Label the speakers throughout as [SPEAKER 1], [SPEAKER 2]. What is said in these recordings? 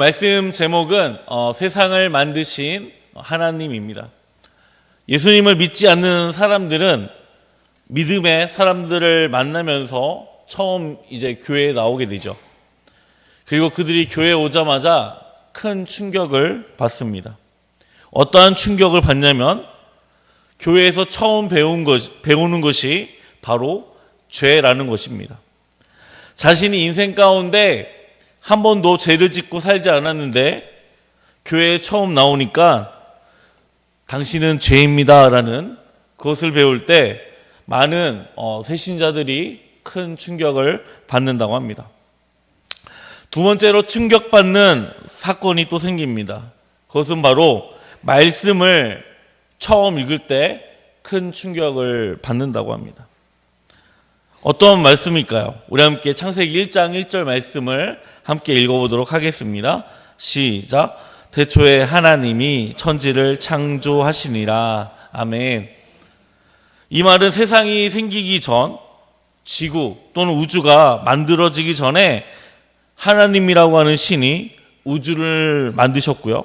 [SPEAKER 1] 말씀 제목은 어, 세상을 만드신 하나님입니다. 예수님을 믿지 않는 사람들은 믿음의 사람들을 만나면서 처음 이제 교회에 나오게 되죠. 그리고 그들이 교회에 오자마자 큰 충격을 받습니다. 어떠한 충격을 받냐면 교회에서 처음 배운 것, 배우는 것이 바로 죄라는 것입니다. 자신이 인생 가운데 한 번도 죄를 짓고 살지 않았는데 교회에 처음 나오니까 당신은 죄입니다라는 그것을 배울 때 많은 어, 새신자들이 큰 충격을 받는다고 합니다. 두 번째로 충격받는 사건이 또 생깁니다. 그것은 바로 말씀을 처음 읽을 때 큰 충격을 받는다고 합니다. 어떤 말씀일까요? 우리 함께 창세기 1장 1절 말씀을 함께 읽어보도록 하겠습니다. 시작. 대초에 하나님이 천지를 창조하시니라. 아멘. 이 말은 세상이 생기기 전, 지구 또는 우주가 만들어지기 전에 하나님이라고 하는 신이 우주를 만드셨고요.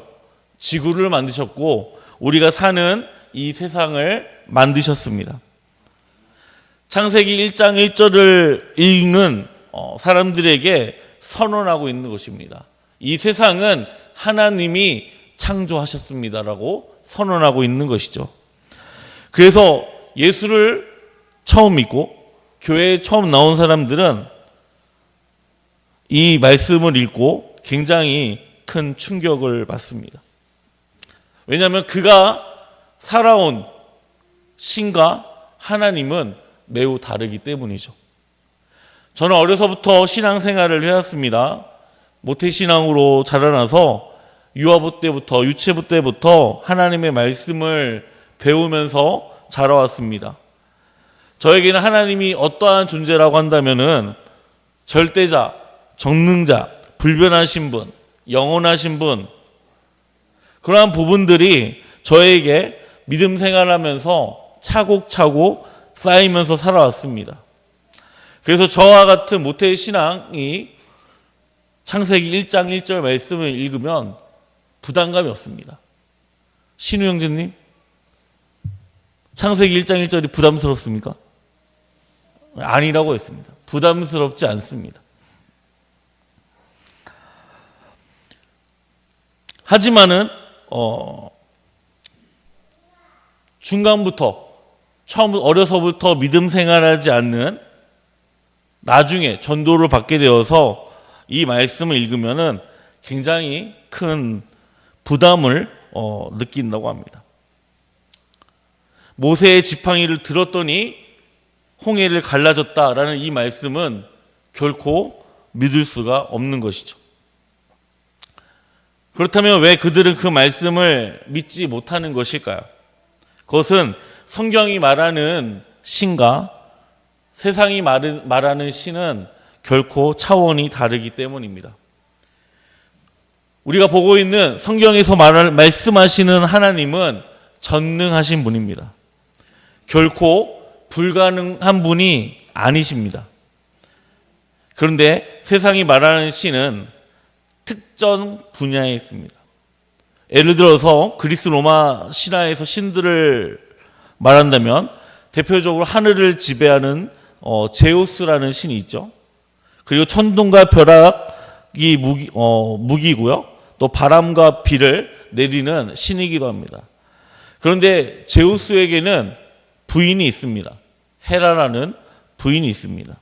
[SPEAKER 1] 지구를 만드셨고, 우리가 사는 이 세상을 만드셨습니다. 창세기 1장 1절을 읽는 어, 사람들에게 선언하고 있는 것입니다. 이 세상은 하나님이 창조하셨습니다라고 선언하고 있는 것이죠. 그래서 예수를 처음 믿고 교회에 처음 나온 사람들은 이 말씀을 읽고 굉장히 큰 충격을 받습니다. 왜냐하면 그가 살아온 신과 하나님은 매우 다르기 때문이죠. 저는 어려서부터 신앙생활을 해왔습니다. 모태신앙으로 자라나서 유아부 때부터 유체부 때부터 하나님의 말씀을 배우면서 자라왔습니다. 저에게는 하나님이 어떠한 존재라고 한다면은 절대자, 정능자, 불변하신 분, 영원하신 분 그러한 부분들이 저에게 믿음 생활하면서 차곡차곡 쌓이면서 살아왔습니다. 그래서 저와 같은 모태의 신앙이 창세기 1장 1절 말씀을 읽으면 부담감이 없습니다. 신우 형제님, 창세기 1장 1절이 부담스럽습니까? 아니라고 했습니다. 부담스럽지 않습니다. 하지만은 어, 중간부터 처음 어려서부터 믿음 생활하지 않는 나중에 전도를 받게 되어서 이 말씀을 읽으면은 굉장히 큰 부담을 어, 느낀다고 합니다. 모세의 지팡이를 들었더니 홍해를 갈라졌다라는 이 말씀은 결코 믿을 수가 없는 것이죠. 그렇다면 왜 그들은 그 말씀을 믿지 못하는 것일까요? 그것은 성경이 말하는 신과 세상이 말하는 신은 결코 차원이 다르기 때문입니다. 우리가 보고 있는 성경에서 말할, 말씀하시는 하나님은 전능하신 분입니다. 결코 불가능한 분이 아니십니다. 그런데 세상이 말하는 신은 특정 분야에 있습니다. 예를 들어서 그리스 로마 신화에서 신들을 말한다면 대표적으로 하늘을 지배하는 어, 제우스라는 신이 있죠. 그리고 천둥과 벼락이 무기, 어, 무기고요. 또 바람과 비를 내리는 신이기도 합니다. 그런데 제우스에게는 부인이 있습니다. 헤라라는 부인이 있습니다.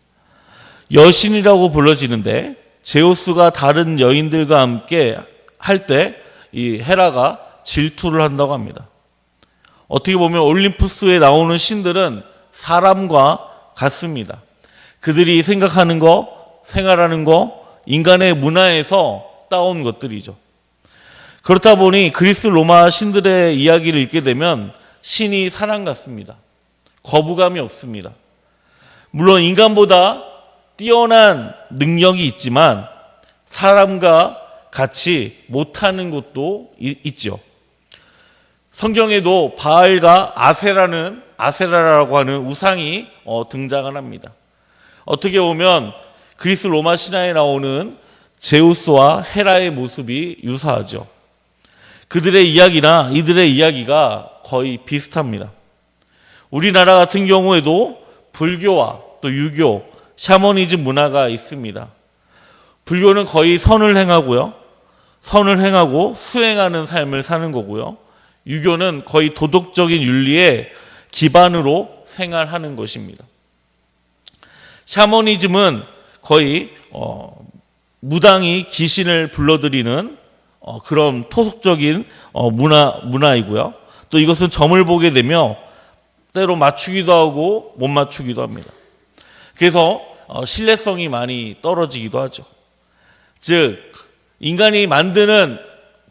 [SPEAKER 1] 여신이라고 불러지는데 제우스가 다른 여인들과 함께 할 때 이 헤라가 질투를 한다고 합니다. 어떻게 보면 올림푸스에 나오는 신들은 사람과 같습니다. 그들이 생각하는 거, 생활하는 거, 인간의 문화에서 따온 것들이죠. 그렇다 보니 그리스 로마 신들의 이야기를 읽게 되면 신이 사람 같습니다. 거부감이 없습니다. 물론 인간보다 뛰어난 능력이 있지만 사람과 같이 못하는 것도 있죠. 성경에도 바알과 아세라는 아세라라고 하는 우상이 어, 등장을 합니다. 어떻게 보면 그리스 로마 신화에 나오는 제우스와 헤라의 모습이 유사하죠. 그들의 이야기나 이들의 이야기가 거의 비슷합니다. 우리나라 같은 경우에도 불교와 또 유교, 샤머니즘 문화가 있습니다. 불교는 거의 선을 행하고요. 선을 행하고 수행하는 삶을 사는 거고요. 유교는 거의 도덕적인 윤리의 기반으로 생활하는 것입니다. 샤머니즘은 거의 어, 무당이 귀신을 불러들이는 어, 그런 토속적인 어, 문화 문화이고요. 또 이것은 점을 보게 되며 때로 맞추기도 하고 못 맞추기도 합니다. 그래서 어, 신뢰성이 많이 떨어지기도 하죠. 즉 인간이 만드는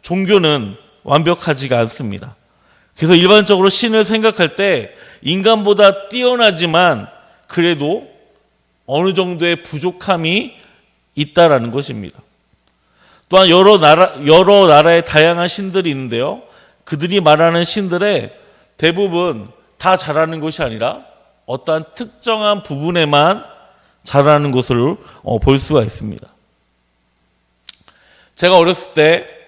[SPEAKER 1] 종교는 완벽하지가 않습니다. 그래서 일반적으로 신을 생각할 때 인간보다 뛰어나지만 그래도 어느 정도의 부족함이 있다라는 것입니다. 또한 여러 나라 여러 나라의 다양한 신들이 있는데요. 그들이 말하는 신들의 대부분 다 잘하는 것이 아니라 어떠한 특정한 부분에만 잘하는 것을 어, 볼 수가 있습니다. 제가 어렸을 때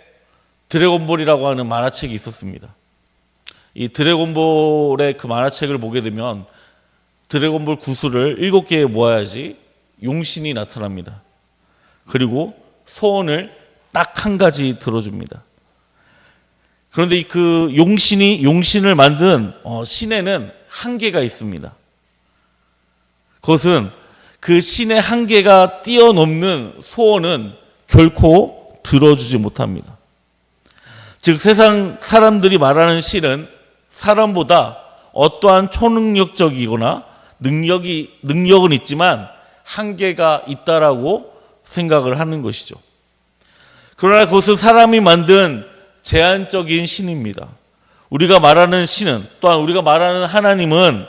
[SPEAKER 1] 드래곤볼이라고 하는 만화책이 있었습니다. 이 드래곤볼의 그 만화책을 보게 되면 드래곤볼 구슬을 일곱 개에 모아야지 용신이 나타납니다. 그리고 소원을 딱 한 가지 들어줍니다. 그런데 그 용신이 용신을 만든 어, 신에는 한계가 있습니다. 그것은 그 신의 한계가 뛰어넘는 소원은 결코 들어주지 못합니다. 즉 세상 사람들이 말하는 신은 사람보다 어떠한 초능력적이거나 능력이 능력은 있지만 한계가 있다라고 생각을 하는 것이죠. 그러나 그것은 사람이 만든 제한적인 신입니다. 우리가 말하는 신은 또한 우리가 말하는 하나님은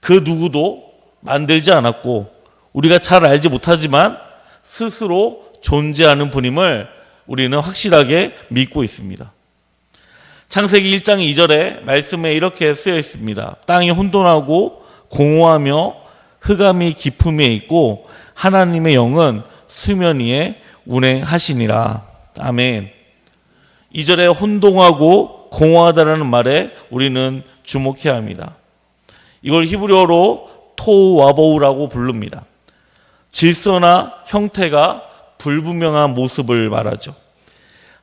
[SPEAKER 1] 그 누구도 만들지 않았고 우리가 잘 알지 못하지만 스스로 존재하는 분임을 우리는 확실하게 믿고 있습니다. 창세기 1장 2절에 말씀에 이렇게 쓰여 있습니다. 땅이 혼돈하고 공허하며 흑암이 깊음에 있고 하나님의 영은 수면 위에 운행하시니라. 아멘. 2절에 혼동하고 공허하다라는 말에 우리는 주목해야 합니다. 이걸 히브리어로 토와보우라고 부릅니다. 질서나 형태가 불분명한 모습을 말하죠.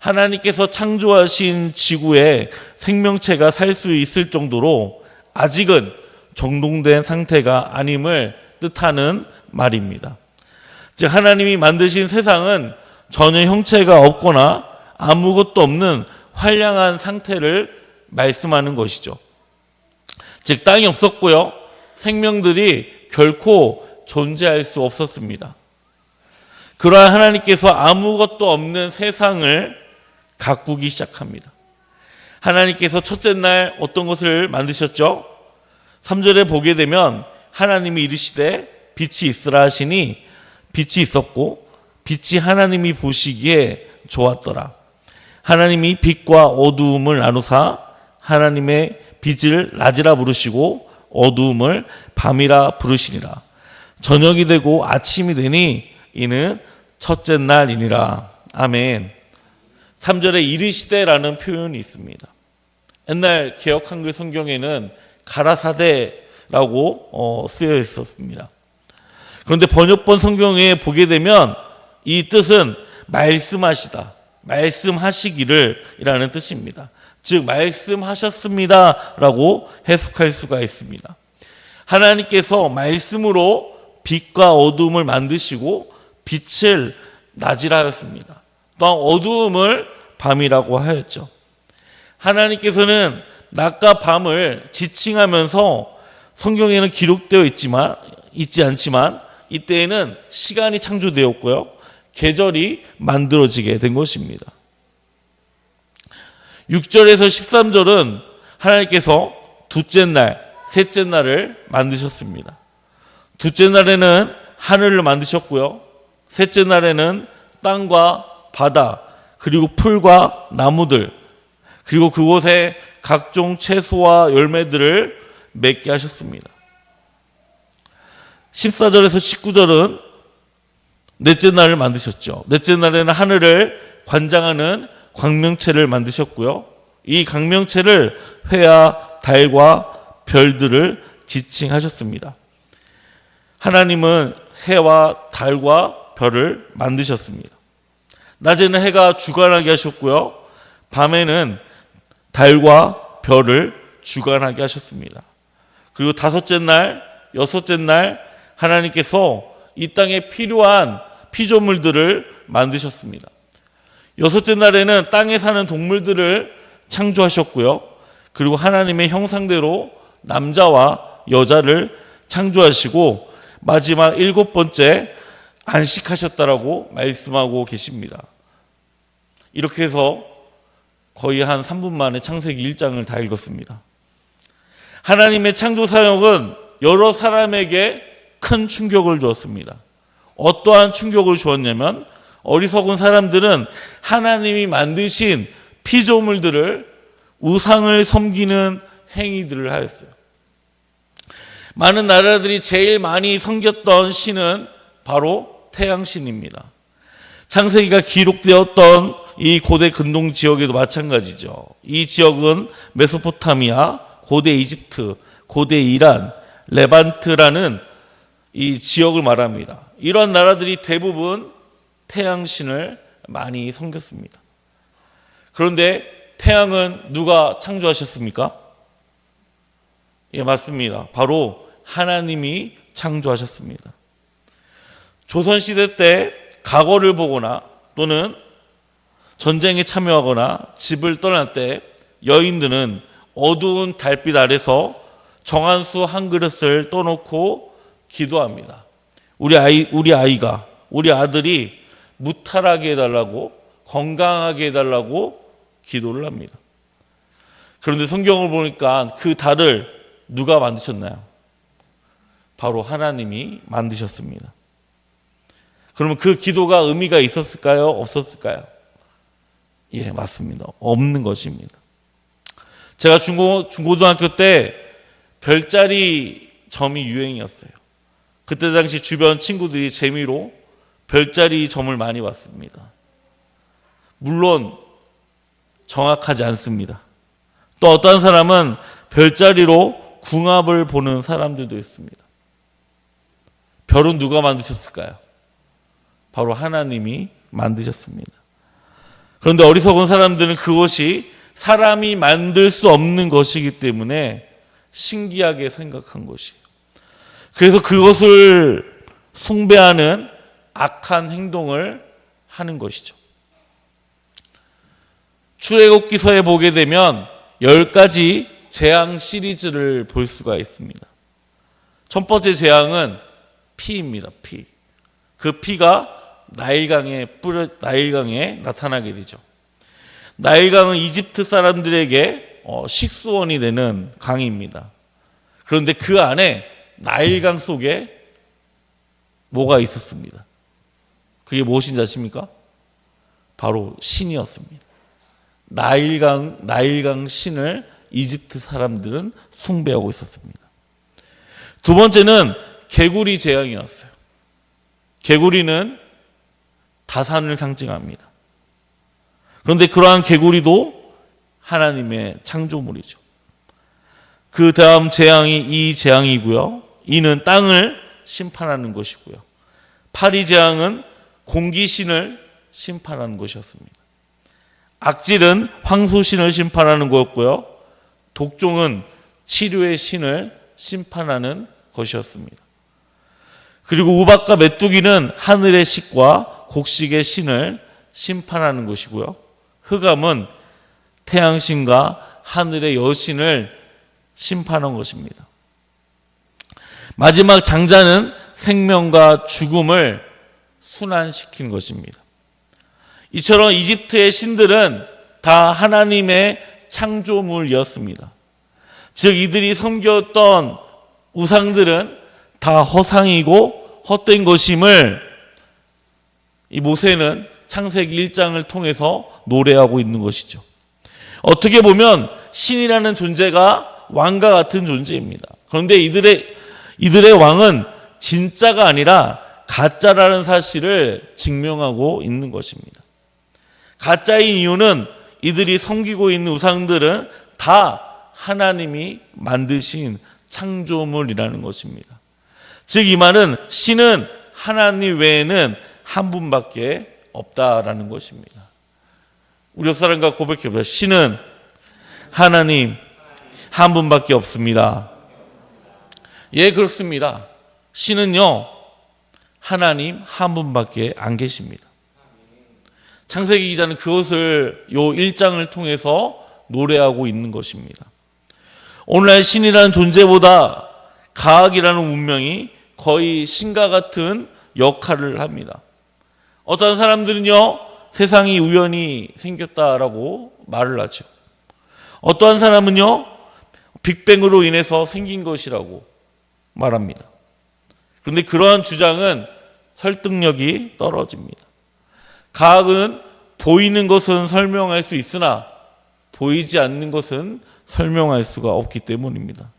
[SPEAKER 1] 하나님께서 창조하신 지구에 생명체가 살 수 있을 정도로 아직은 정돈된 상태가 아님을 뜻하는 말입니다. 즉 하나님이 만드신 세상은 전혀 형체가 없거나 아무것도 없는 환량한 상태를 말씀하는 것이죠. 즉 땅이 없었고요. 생명들이 결코 존재할 수 없었습니다. 그러한 하나님께서 아무것도 없는 세상을 가꾸기 시작합니다. 하나님께서 첫째 날 어떤 것을 만드셨죠? 3절에 보게 되면 하나님이 이르시되 빛이 있으라 하시니 빛이 있었고 빛이 하나님이 보시기에 좋았더라. 하나님이 빛과 어두움을 나누사 하나님의 빛을 낮이라 부르시고 어두움을 밤이라 부르시니라. 저녁이 되고 아침이 되니 이는 첫째 날이니라. 아멘. 3절에 이르시되라는 표현이 있습니다. 옛날 개혁 한글 성경에는 가라사대라고 어, 쓰여 있었습니다. 그런데 번역본 성경에 보게 되면 이 뜻은 말씀하시다, 말씀하시기를 이라는 뜻입니다. 즉, 말씀하셨습니다 라고 해석할 수가 있습니다. 하나님께서 말씀으로 빛과 어두움을 만드시고 빛을 낮이라 하였습니다. 또한 어두움을 밤이라고 하였죠. 하나님께서는 낮과 밤을 지칭하면서 성경에는 기록되어 있지만 있지 않지만 이때에는 시간이 창조되었고요. 계절이 만들어지게 된 것입니다. 6절에서 13절은 하나님께서 둘째 날, 셋째 날을 만드셨습니다. 둘째 날에는 하늘을 만드셨고요. 셋째 날에는 땅과 바다, 그리고 풀과 나무들, 그리고 그곳에 각종 채소와 열매들을 맺게 하셨습니다. 14절에서 19절은 넷째 날을 만드셨죠. 넷째 날에는 하늘을 관장하는 광명체를 만드셨고요. 이 광명체를 회와 달과 별들을 지칭하셨습니다. 하나님은 해와 달과 별을 만드셨습니다. 낮에는 해가 주관하게 하셨고요. 밤에는 달과 별을 주관하게 하셨습니다. 그리고 다섯째 날, 여섯째 날 하나님께서 이 땅에 필요한 피조물들을 만드셨습니다. 여섯째 날에는 땅에 사는 동물들을 창조하셨고요. 그리고 하나님의 형상대로 남자와 여자를 창조하시고 마지막 일곱 번째 안식하셨다라고 말씀하고 계십니다. 이렇게 해서 거의 한 3분 만에 창세기 1장을 다 읽었습니다. 하나님의 창조 사역은 여러 사람에게 큰 충격을 주었습니다. 어떠한 충격을 주었냐면 어리석은 사람들은 하나님이 만드신 피조물들을 우상을 섬기는 행위들을 하였어요. 많은 나라들이 제일 많이 섬겼던 신은 바로 태양신입니다. 창세기가 기록되었던 이 고대 근동 지역에도 마찬가지죠. 이 지역은 메소포타미아, 고대 이집트, 고대 이란, 레반트라는 이 지역을 말합니다. 이런 나라들이 대부분 태양신을 많이 섬겼습니다. 그런데 태양은 누가 창조하셨습니까? 예, 맞습니다. 바로 하나님이 창조하셨습니다. 조선시대 때 과거를 보거나 또는 전쟁에 참여하거나 집을 떠날 때 여인들은 어두운 달빛 아래서 정한 수 한 그릇을 떠놓고 기도합니다. 우리 아이, 우리 아이가, 우리 아들이 무탈하게 해달라고, 건강하게 해달라고 기도를 합니다. 그런데 성경을 보니까 그 달을 누가 만드셨나요? 바로 하나님이 만드셨습니다. 그러면 그 기도가 의미가 있었을까요? 없었을까요? 예, 맞습니다. 없는 것입니다. 제가 중고, 중고등학교 때 별자리 점이 유행이었어요. 그때 당시 주변 친구들이 재미로 별자리 점을 많이 봤습니다. 물론 정확하지 않습니다. 또 어떤 사람은 별자리로 궁합을 보는 사람들도 있습니다. 별은 누가 만드셨을까요? 바로 하나님이 만드셨습니다. 그런데 어리석은 사람들은 그것이 사람이 만들 수 없는 것이기 때문에 신기하게 생각한 것이에요. 그래서 그것을 숭배하는 악한 행동을 하는 것이죠. 출애굽기서에 보게 되면 열 가지 재앙 시리즈를 볼 수가 있습니다. 첫 번째 재앙은 피입니다. 피. 그 피가 나일강에 뿌려 나일강에 나타나게 되죠. 나일강은 이집트 사람들에게 어, 식수원이 되는 강입니다. 그런데 그 안에 나일강 속에 뭐가 있었습니다. 그게 무엇인지 아십니까? 바로 신이었습니다. 나일강 나일강 신을 이집트 사람들은 숭배하고 있었습니다. 두 번째는 개구리 재앙이었어요. 개구리는 다산을 상징합니다. 그런데 그러한 개구리도 하나님의 창조물이죠. 그 다음 재앙이 이 재앙이고요. 이는 땅을 심판하는 것이고요. 파리 재앙은 공기신을 심판하는 것이었습니다. 악질은 황소신을 심판하는 거였고요. 독종은 치료의 신을 심판하는 것이었습니다. 그리고 우박과 메뚜기는 하늘의 식과 곡식의 신을 심판하는 것이고요. 흑암은 태양신과 하늘의 여신을 심판한 것입니다. 마지막 장자는 생명과 죽음을 순환시킨 것입니다. 이처럼 이집트의 신들은 다 하나님의 창조물이었습니다. 즉 이들이 섬겼던 우상들은 다 허상이고 헛된 것임을 이 모세는 창세기 1장을 통해서 노래하고 있는 것이죠. 어떻게 보면 신이라는 존재가 왕과 같은 존재입니다. 그런데 이들의 이들의 왕은 진짜가 아니라 가짜라는 사실을 증명하고 있는 것입니다. 가짜인 이유는 이들이 섬기고 있는 우상들은 다 하나님이 만드신 창조물이라는 것입니다. 즉, 이 말은 신은 하나님 외에는 한 분밖에 없다라는 것입니다. 우리 사람과 고백해보자. 신은 하나님 한 분밖에 없습니다. 예, 그렇습니다. 신은요, 하나님 한 분밖에 안 계십니다. 창세기 기자는 그것을 요 1장을 통해서 노래하고 있는 것입니다. 오늘날 신이라는 존재보다 가학이라는 운명이 거의 신과 같은 역할을 합니다. 어떤 사람들은요, 세상이 우연히 생겼다라고 말을 하죠. 어떠한 사람은요, 빅뱅으로 인해서 생긴 것이라고 말합니다. 그런데 그러한 주장은 설득력이 떨어집니다. 과학은 보이는 것은 설명할 수 있으나 보이지 않는 것은 설명할 수가 없기 때문입니다.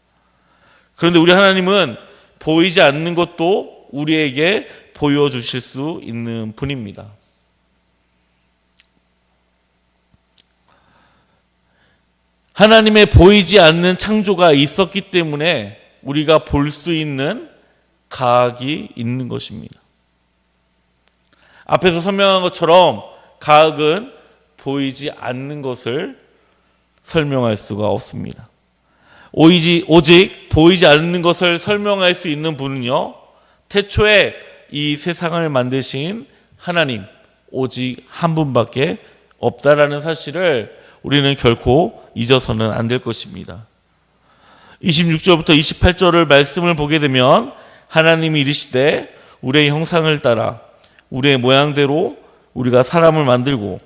[SPEAKER 1] 그런데 우리 하나님은 보이지 않는 것도 우리에게 보여주실 수 있는 분입니다. 하나님의 보이지 않는 창조가 있었기 때문에 우리가 볼 수 있는 가학이 있는 것입니다. 앞에서 설명한 것처럼 가학은 보이지 않는 것을 설명할 수가 없습니다. 오이지, 오직 보이지 않는 것을 설명할 수 있는 분은요, 태초에 이 세상을 만드신 하나님, 오직 한 분밖에 없다라는 사실을 우리는 결코 잊어서는 안 될 것입니다. 26절부터 28절을 말씀을 보게 되면 하나님이 이르시되 우리의 형상을 따라 우리의 모양대로 우리가 사람을 만들고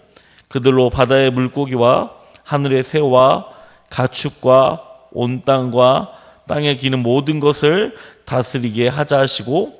[SPEAKER 1] 그들로 바다의 물고기와 하늘의 새와 가축과 온 땅과 땅에 기는 모든 것을 다스리게 하자 하시고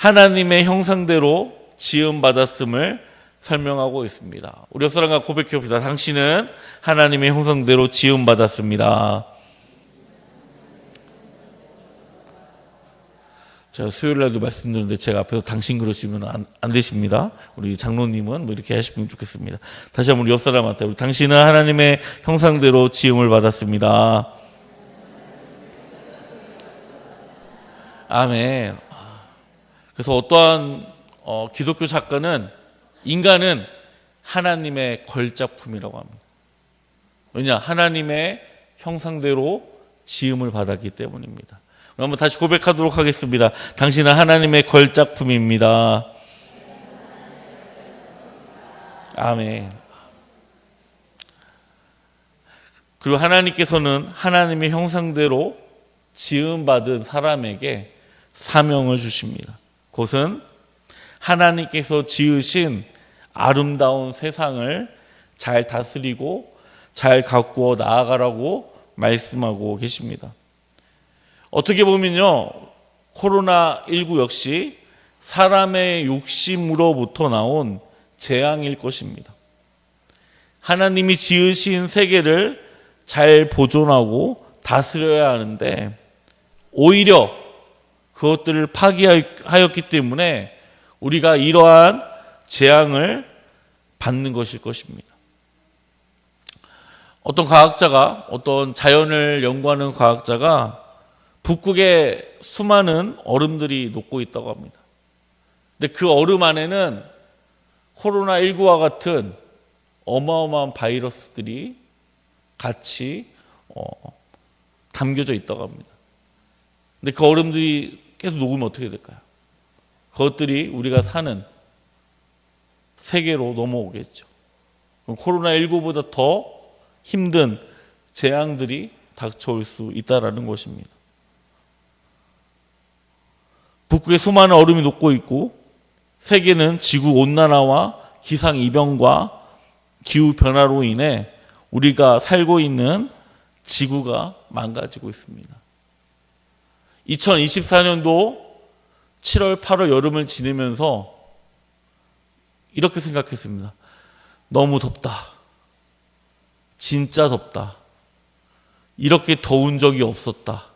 [SPEAKER 1] 하나님의 형상대로 지음 받았음을 설명하고 있습니다. 우리 사랑과 고백해 봅시다. 당신은 하나님의 형상대로 지음 받았습니다. 제가 수요일 날도 말씀드렸는데 제가 앞에서 당신 그러시면 안, 안 되십니다. 우리 장로님은 뭐 이렇게 하시면 좋겠습니다. 다시 한번 우리 옆 사람한테 우리 당신은 하나님의 형상대로 지음을 받았습니다. 아멘. 그래서 어떠한 어, 기독교 작가는 인간은 하나님의 걸작품이라고 합니다. 왜냐? 하나님의 형상대로 지음을 받았기 때문입니다. 한번 다시 고백하도록 하겠습니다. 당신은 하나님의 걸작품입니다. 아멘. 그리고 하나님께서는 하나님의 형상대로 지음받은 사람에게 사명을 주십니다. 그것은 하나님께서 지으신 아름다운 세상을 잘 다스리고 잘 가꾸어 나아가라고 말씀하고 계십니다. 어떻게 보면요, 코로나19 역시 사람의 욕심으로부터 나온 재앙일 것입니다. 하나님이 지으신 세계를 잘 보존하고 다스려야 하는데, 오히려 그것들을 파기하였기 때문에 우리가 이러한 재앙을 받는 것일 것입니다. 어떤 과학자가, 어떤 자연을 연구하는 과학자가 북극에 수많은 얼음들이 녹고 있다고 합니다. 근데 그 얼음 안에는 코로나19와 같은 어마어마한 바이러스들이 같이 어, 담겨져 있다고 합니다. 근데 그 얼음들이 계속 녹으면 어떻게 될까요? 그것들이 우리가 사는 세계로 넘어오겠죠. 코로나19보다 더 힘든 재앙들이 닥쳐올 수 있다라는 것입니다. 북극에 수많은 얼음이 녹고 있고 세계는 지구 온난화와 기상 이변과 기후 변화로 인해 우리가 살고 있는 지구가 망가지고 있습니다. 2024년도 7월, 8월 여름을 지내면서 이렇게 생각했습니다. 너무 덥다. 진짜 덥다. 이렇게 더운 적이 없었다.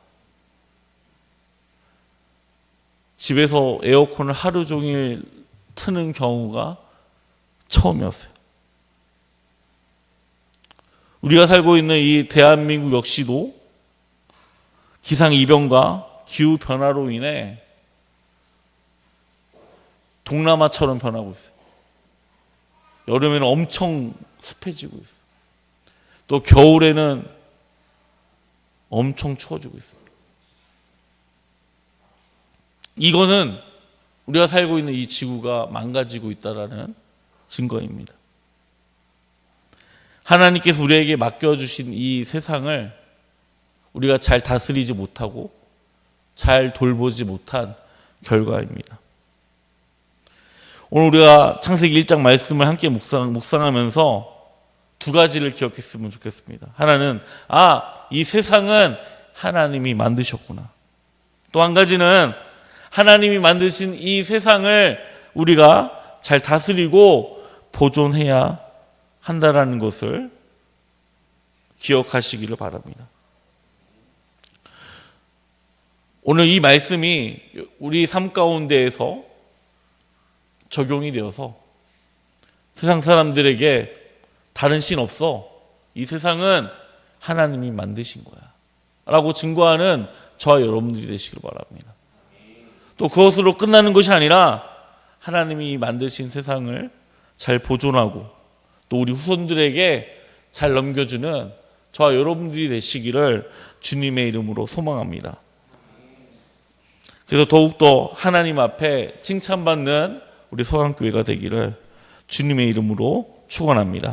[SPEAKER 1] 집에서 에어컨을 하루 종일 트는 경우가 처음이었어요. 우리가 살고 있는 이 대한민국 역시도 기상 이변과 기후 변화로 인해 동남아처럼 변하고 있어요. 여름에는 엄청 습해지고 있어요. 또 겨울에는 엄청 추워지고 있어요. 이거는 우리가 살고 있는 이 지구가 망가지고 있다라는 증거입니다. 하나님께서 우리에게 맡겨주신 이 세상을 우리가 잘 다스리지 못하고 잘 돌보지 못한 결과입니다. 오늘 우리가 창세기 1장 말씀을 함께 묵상, 묵상 하면서 두 가지를 기억했으면 좋겠습니다. 하나는, 아, 이 세상은 하나님이 만드셨구나. 또 한 가지는 하나님이 만드신 이 세상을 우리가 잘 다스리고 보존해야 한다라는 것을 기억하시기를 바랍니다. 오늘 이 말씀이 우리 삶 가운데에서 적용이 되어서 세상 사람들에게 다른 신 없어. 이 세상은 하나님이 만드신 거야. 라고 증거하는 저와 여러분들이 되시길 바랍니다. 또 그것으로 끝나는 것이 아니라 하나님이 만드신 세상을 잘 보존하고 또 우리 후손들에게 잘 넘겨주는 저와 여러분들이 되시기를 주님의 이름으로 소망합니다. 그래서 더욱더 하나님 앞에 칭찬받는 우리 소강교회가 되기를 주님의 이름으로 축원합니다.